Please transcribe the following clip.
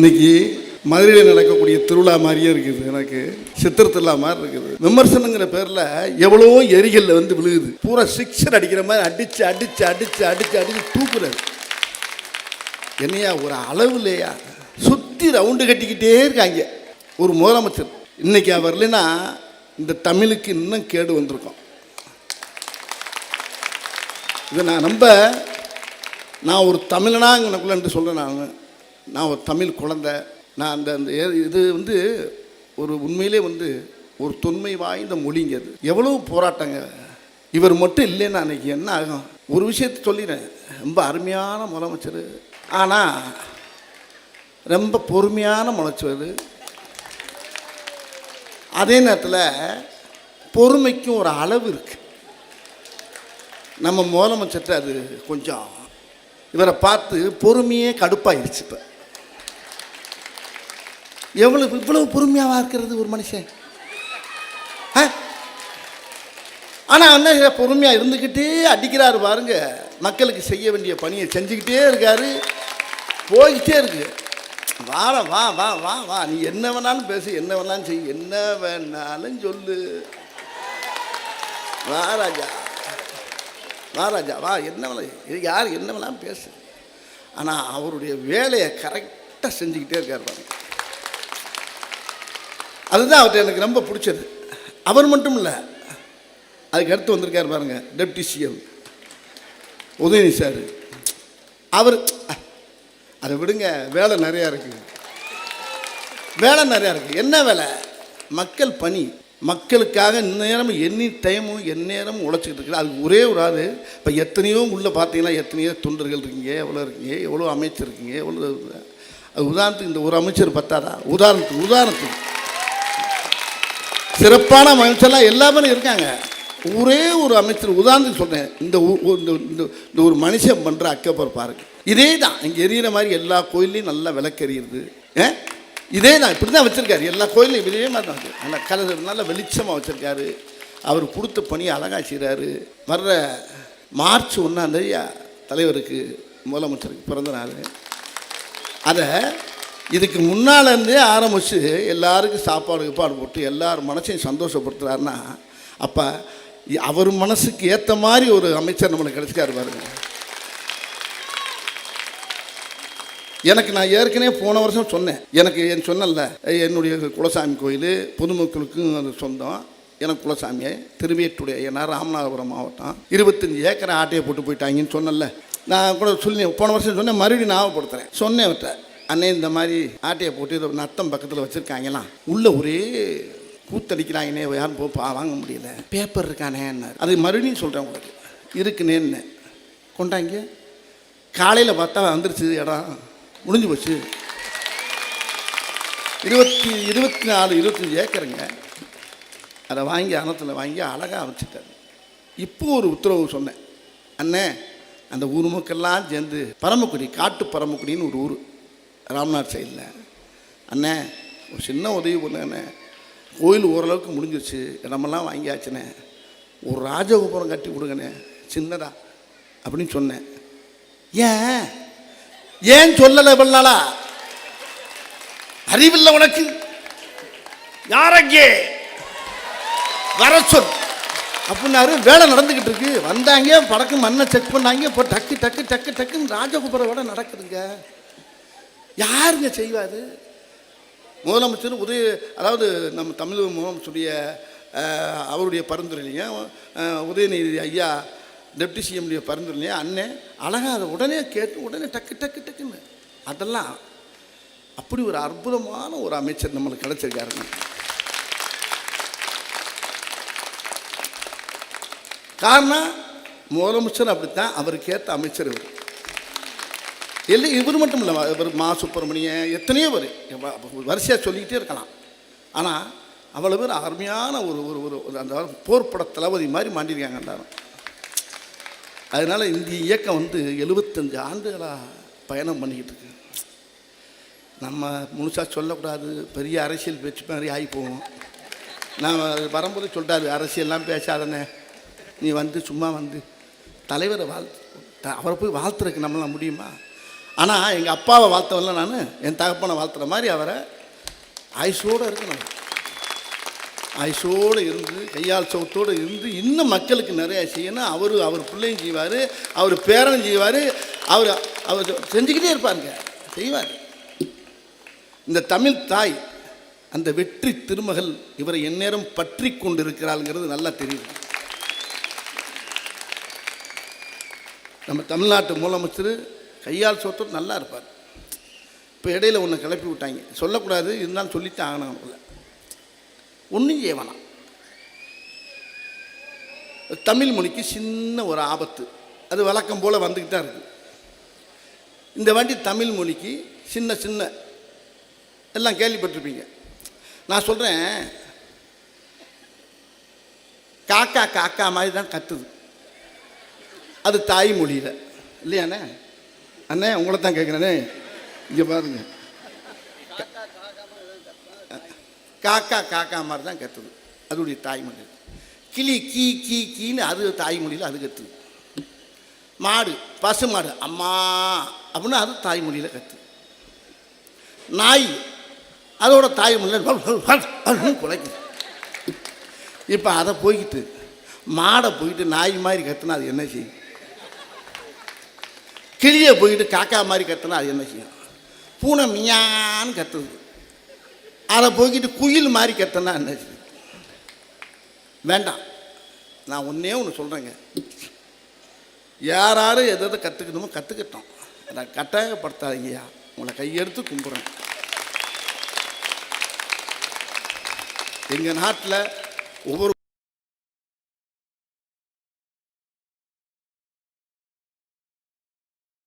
இன்னைக்கு மதுரையில் நடக்கக்கூடிய திருவிழா மாதிரியே இருக்குது எனக்கு. சித்திர திருவிழா மாதிரி இருக்குது. விமர்சனங்கிற பேரில் எவ்வளோ எரிகளில் வந்து விழுகுது. பூரா சிக்ஸர் அடிக்கிற மாதிரி அடித்து அடிச்சு அடிச்சு அடிச்சு அடிச்சு தூக்குறது. என்னையா ஒரு அளவு இல்லையா சுற்றி ரவுண்டு கட்டிக்கிட்டே இருக்காங்க. ஒரு முதலமைச்சர். இன்னைக்கு அவர் இல்லைன்னா இந்த தமிழுக்கு இன்னும் கேடு வந்திருக்கும். இதை நான் ரொம்ப நான் ஒரு தமிழனாங்கனக்குள்ளன்ட்டு சொல்கிறேன் நான். நான் ஒரு தமிழ் குழந்தை. நான் அந்த அந்த இது வந்து ஒரு உண்மையிலே வந்து ஒரு தொன்மை வாய்ந்த மொழிங்க அது. எவ்வளோ போராட்டங்க. இவர் மட்டும் இல்லைன்னா அன்னைக்கு என்ன ஆகும்? ஒரு விஷயத்தை சொல்லிடுறேன். ரொம்ப அருமையான முதலமைச்சர். ஆனால் ரொம்ப பொறுமையான முளைச்சவர் அதே நேரத்தில் பொறுமைக்கும் ஒரு அளவு இருக்குது நம்ம முதலமைச்சர்கிட்ட அது கொஞ்சம் இவரை பார்த்து பொறுமையே கடுப்பாயிருச்சு இப்போ. எவ்வளவு இவ்வளவு பொறுமையாவா இருக்கிறது ஒரு மனுஷன்? ஆனால் என்ன பொறுமையாக இருந்துக்கிட்டே அடிக்கிறாரு பாருங்க. மக்களுக்கு செய்ய வேண்டிய பணியை செஞ்சுக்கிட்டே இருக்காரு. போய்கிட்டே இருக்கு. வார வா வா வா வா. நீ என்ன வேணாலும் பேசு என்ன வேணாலும் செய். என்ன வேணாலும் சொல்லு. வா ராஜா. வா ராஜா வா. என்ன வேணாலும் இது யார் என்ன வேணாலும் பேசு. ஆனால் அவருடைய வேலையை கரெக்டாக செஞ்சுக்கிட்டே இருக்கார் பாருங்க. அதுதான் அவர்கிட்ட எனக்கு ரொம்ப பிடிச்சது. அவர் மட்டும் இல்லை அதுக்கு அடுத்து வந்திருக்கார் பாருங்க டெப்டி சிஎம். உதயநிதி சார். அவர் அதை விடுங்க வேலை நிறையா இருக்குது வேலை நிறையா இருக்குது என்ன வேலை? மக்கள் பணி. மக்களுக்காக நேரம் எனி டைமும் எந்நேரமும் உழைச்சிக்கிட்டு இருக்குது அது ஒரே ஒரு ஆள் இப்போ எத்தனையோ உள்ளே பார்த்தீங்கன்னா எத்தனையோ தொண்டர்கள் இருக்கீங்க எவ்வளோ இருக்கீங்க எவ்வளோ அமைச்சர் இருக்கீங்க எவ்வளோ அது உதாரணத்துக்கு இந்த ஒரு அமைச்சர் பத்தாதா? உதாரணத்துக்கு உதாரணத்துக்கு. சிறப்பான அமைச்சர்லாம் எல்லாமே இருக்காங்க. ஒரே ஒரு அமைச்சர் உதாரணத்துக்கு சொன்னேன் இந்த இந்த இந்த- இந்த ஒரு மனுஷன் பண்ணுற அக்கப்புறம் பாருங்க. இதே தான் இங்கே எரியிற மாதிரி எல்லா கோயில்லையும் நல்லா விளக்கு ஏ? இதே தான் இப்படி தான் வச்சுருக்காரு. எல்லா கோயிலையும் இதே மாதிரி தான் இருக்கு. நல்லா கலர் நல்லா வெளிச்சமாக வச்சுருக்காரு. அவர் கொடுத்த பணியை அழகாக செய்கிறாரு வர்ற மார்ச் ஒன்றாந்தேதி தலைவருக்கு முதலமைச்சருக்கு பிறந்த நாள். அதை இதுக்கு முன்னாலேருந்தே ஆரம்பித்து எல்லாருக்கும் சாப்பாடு கீப்பாடு போட்டு எல்லார் மனசையும் சந்தோஷப்படுத்துறாருன்னா அப்போ அவர் மனசுக்கு ஏற்ற மாதிரி ஒரு அமைச்சர் நம்மளுக்கு கிடைச்சிக்காரு பாருங்க. எனக்கு நான் ஏற்கனவே போன வருஷம் சொன்னேன். எனக்கு என் சொன்னல என்னுடைய குலசாமி கோயில் பொதுமக்களுக்கும் அது சொந்தம். எனக்கு குலசாமியை திருவேட்டுடைய ஏன்னா ராமநாதபுரம் மாவட்டம். இருபத்தஞ்சி ஏக்கரை ஆட்டையை போட்டு போயிட்டாங்கன்னு சொன்னல நான் கூட சொல்லி போன வருஷம் சொன்னேன் மறுபடியும் ஞாபகப்படுத்துகிறேன் சொன்னேன் அவர்கிட்ட. அண்ணே இந்த மாதிரி ஆட்டையை போட்டு இதை நத்தம் பக்கத்தில் வச்சுருக்காங்களாம். உள்ள ஒரே கூத்தடிக்கிறாங்கன்னே யாரும் போ பா வாங்க முடியல. பேப்பர் இருக்கானேன்னாரு அது மறுபடியும் சொல்கிறேன் உங்களுக்கு. இருக்குனேன்னு கொண்டாங்க. காலையில் பார்த்தா வந்துருச்சு இடம் முடிஞ்சு போச்சு. இருபத்தி இருபத்தி நாலு இருபத்தஞ்சி ஏக்கருங்க. அதை வாங்கி அனத்தில் வாங்கி அழகாக வச்சுட்டார் இப்போ ஒரு உத்தரவு சொன்னேன். அண்ணே அந்த ஊர் மக்கள்லாம் சேர்ந்து பரமக்குடி காட்டு பரமக்குடின்னு ஒரு ஊர். ராம்நாத் சைடில். அண்ணே ஒரு சின்ன உதவி பண்ணுங்கண்ணே. கோயில் ஓரளவுக்கு முடிஞ்சிருச்சு. இடமெல்லாம் வாங்கியாச்சுண்ணே. ஒரு ராஜகோபுரம் கட்டி கொடுங்கண்ணே. சின்னதா அப்படின்னு சொன்னேன். ஏன்? ஏன் சொல்லலை இவ்வளோ நாளா? அறிவில்லை உனக்கு? யாரங்கே? வர சொல். அப்படின்னாரு. வேலை நடந்துக்கிட்டு இருக்கு. வந்தாங்க படக்கு மண்ணை செக் பண்ணாங்க. இப்போ டக்கு டக்கு டக்கு டக்குன்னு ராஜகோபுரம் வேலை நடக்குதுங்க. யாருங்க செய்வார் முதலமைச்சர் உதய அதாவது நம்ம தமிழ் முதலமைச்சருடைய அவருடைய பரிந்துரையிலையும் உதயநிதி ஐயா டெப்டி சிஎம்டைய பரிந்துரையிலையும் அண்ணன் அழகாக அதை உடனே கேட்டு உடனே டக்கு டக்கு டக்குன்னு. அதெல்லாம் அப்படி ஒரு அற்புதமான ஒரு அமைச்சர் நம்மளுக்கு கிடச்சிருக்காருங்க. காரணம் முதலமைச்சர் அப்படித்தான் அவர் கேட்ட அமைச்சர் இவர். இல்லை இவர் மட்டும் இல்லை இவர் மா சுப்பிரமணியன் எத்தனையோ பேர். வரிசையாக சொல்லிக்கிட்டே இருக்கலாம். ஆனால் அவ்வளோ பேர் அருமையான ஒரு ஒரு ஒரு ஒரு அந்த போர்ப்பட தளபதி மாதிரி மாண்டிருக்காங்க எல்லாரும் அதனால் இந்த இயக்கம் வந்து எழுபத்தஞ்சு ஆண்டுகளாக பயணம் பண்ணிக்கிட்டு இருக்கு. நம்ம முழுசாக சொல்லக்கூடாது. பெரிய அரசியல் பேச்சு மாதிரி ஆகி போவோம் நான் வரும்போது சொல்லிட்டாரு அரசியல்லாம் பேசாதனே நீ வந்து சும்மா வந்து தலைவரை வாழ்த்து அவரை போய் வாழ்த்துறதுக்கு நம்மளாம் முடியுமா? ஆனால் எங்கள் அப்பாவை வாழ்த்தவன்ல நான் என் தகப்பனை வாழ்த்துற மாதிரி அவரை ஆயுஷோடு இருக்கணும். ஆயுஷோடு இருந்து கையால் சோத்தோடு இருந்து இன்னும் மக்களுக்கு நிறையா செய்யணும். அவர் அவர் பிள்ளையும் செய்வார் அவர் பேரனும் செய்வார் அவர் அவர் செஞ்சுக்கிட்டே இருப்பாருங்க. செய்வார். இந்த தமிழ் தாய் அந்த வெற்றி திருமகள் இவரை எந்நேரம் பற்றி கொண்டிருக்கிறாள்ங்கிறது நல்லா தெரியுது. நம்ம தமிழ்நாட்டு முதலமைச்சர் கையால் சோத்தோடு நல்லா இருப்பார். இப்போ இடையில ஒன்று கிளப்பி விட்டாங்க. சொல்லக்கூடாது இருந்தாலும் சொல்லித்தான் ஆகணும் அவங்கள. ஒன்றும் செய்ய தமிழ் மொழிக்கு சின்ன ஒரு ஆபத்து. அது வழக்கம் போல் வந்துக்கிட்டு தான் இருக்குது இந்த வாட்டி தமிழ் மொழிக்கு சின்ன சின்ன எல்லாம் கேள்விப்பட்டிருப்பீங்க. நான் சொல்கிறேன் காக்கா காக்கா மாதிரி தான் கத்துது. அது தாய்மொழியில். இல்லையாண்ணே? அண்ணே உங்களை தான் கேட்குறேனே இங்கே பாருங்க. காக்கா காக்கா மாதிரி தான் கத்துது. அதோடைய தாய்மொழி. கிளி கீ கீ கீன்னு அது தாய்மொழியில் அது கற்றுது மாடு பசு மாடு அம்மா அப்படின்னு அது தாய்மொழியில் கற்று நாய் அதோட தாய்மொழியில் குலைக்குது. இப்போ அதை போய்கிட்டு மாடை போயிட்டு நாய் மாதிரி கத்துனா அது என்ன செய்யும்? கிளியை போயிட்டு காக்கா மாதிரி கத்துனா அது என்ன செய்யும்? பூனை மியான்னு கத்துது. அதை போய்கிட்டு குயில் மாதிரி கத்துனா என்ன செய்யும்? வேண்டாம். நான் ஒன்றே ஒன்று சொல்கிறேங்க யார் எதை எதை கற்றுக்கணுமோ கற்றுக்கிட்டோம் அதை கட்டாயப்படுத்தாதீங்கய்யா உங்களை கையெடுத்து கும்பிட்றேன் எங்கள் நாட்டில் ஒவ்வொரு